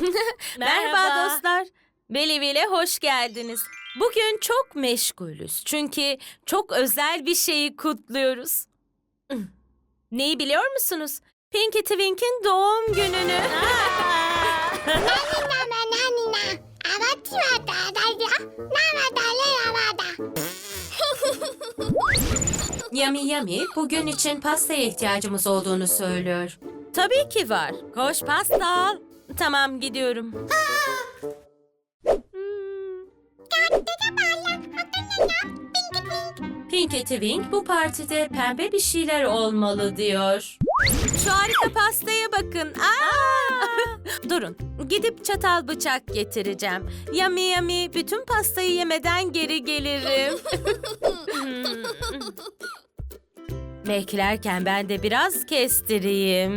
Merhaba, dostlar. Belliville'e hoş geldiniz. Bugün çok meşgulüz. Çünkü çok özel bir şeyi kutluyoruz. Neyi biliyor musunuz? Pinky Twink'in doğum gününü. Yami Yami bugün için pastaya ihtiyacımız olduğunu söylüyor. Tabii ki var. Koş pasta al. Tamam gidiyorum. Hmm, Pinky Twink bu partide pembe bir şeyler olmalı diyor. Şu harika pastaya bakın. Aa! Durun. Gidip çatal bıçak getireceğim. Yami yami bütün pastayı yemeden geri gelirim. Hmm. Beklerken ben de biraz kestireyim.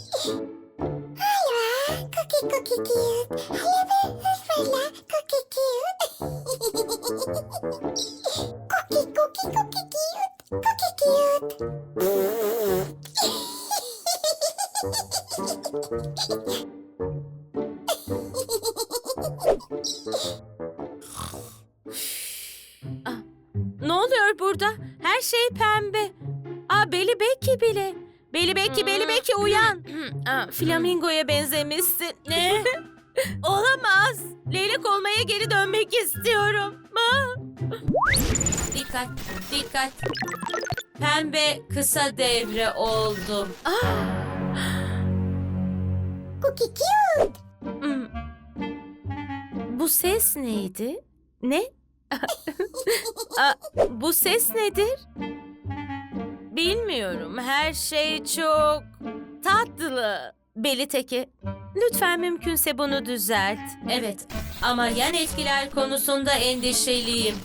Hmm. Ne oluyor burada? Her şey pembe. Aa Beli Beki bile. Beli Beki, Beli Beki uyan. Aa, flamingoya benzemişsin. Ne? Olamaz. Leylek olmaya geri dönmek istiyorum. Aa. Dikkat, dikkat. Pembe kısa devre oldu. Hmm. Bu ses neydi? Ne? Aa, bu ses nedir? Bilmiyorum. Her şey çok tatlı. Beli teki. Lütfen mümkünse bunu düzelt. Evet ama yan etkiler konusunda endişeliyim.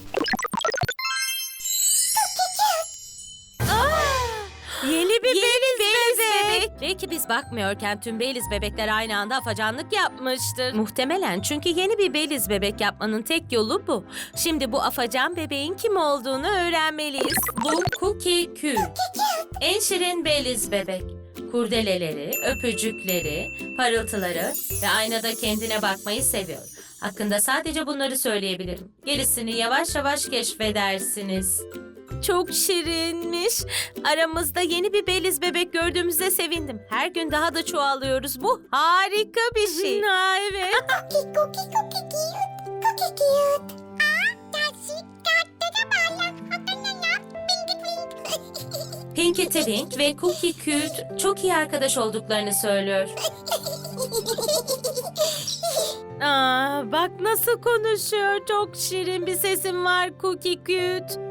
Yeni bir Beliz, bebek. Belki biz bakmıyorken tüm Beliz bebekler aynı anda afacanlık yapmıştır. Muhtemelen çünkü yeni bir Beliz bebek yapmanın tek yolu bu. Şimdi bu afacan bebeğin kim olduğunu öğrenmeliyiz. Bu Cookie Kül. En şirin beliz bebek. Kurdeleleri, öpücükleri, parıltıları ve aynada kendine bakmayı seviyor. Hakkında sadece bunları söyleyebilirim. Gerisini yavaş yavaş keşfedersiniz. Çok şirinmiş. Aramızda yeni bir Beliz bebek gördüğümüzde sevindim. Her gün daha da çoğalıyoruz. Bu harika bir şey. ha, evet. Pinky Twink ve Cookie Cute çok iyi arkadaş olduklarını söylüyor. Aa, bak nasıl konuşuyor. Çok şirin bir sesim var Cookie Cute.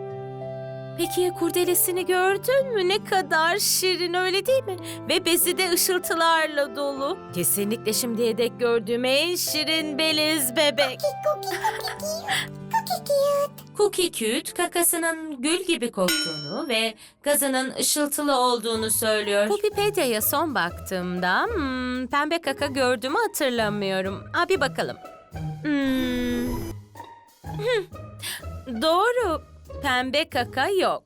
Peki ya kurdelesini gördün mü? Ne kadar şirin öyle değil mi? Ve bezi de ışıltılarla dolu. Kesinlikle şimdiye dek gördüğüm en şirin beliz bebek. Cookie Cute kakasının gül gibi koktuğunu ve gazının ışıltılı olduğunu söylüyor. Popipedia'ya son baktığımda hmm, pembe kaka gördüğümü hatırlamıyorum. Ha bir bakalım. Hmm. Doğru. Pembe kaka yok.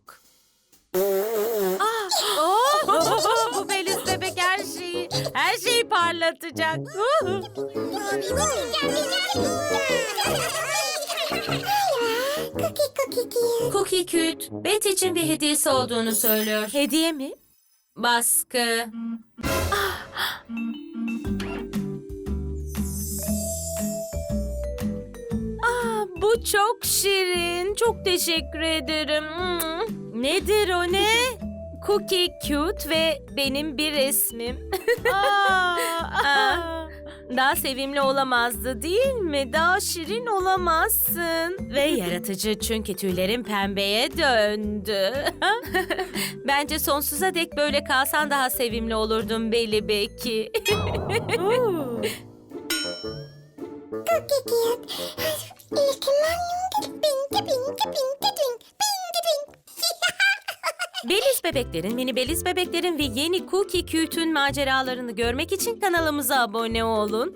Ah, oh, bu beliz bebek her şeyi, her şeyi parlatacak. Cookie Cute, Bet için bir hediyesi olduğunu söylüyor. Hediye mi? Baskı. Aa, bu çok şirin. Çok teşekkür ederim. Hmm. Nedir o ne? Cookie Cute ve benim bir resmim. Aa, Daha sevimli olamazdı değil mi? Daha şirin olamazsın. Ve yaratıcı çünkü tüylerim pembeye döndü. Bence sonsuza dek böyle kalsan daha sevimli olurdun Beli Beki. Oo. Beliz bebeklerin, mini beliz bebeklerin ve yeni Cookie Cute'ün maceralarını görmek için kanalımıza abone olun.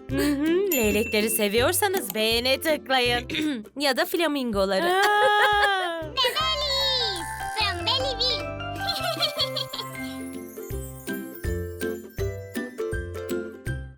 Leylekleri seviyorsanız beğene tıklayın. ya da flamingoları.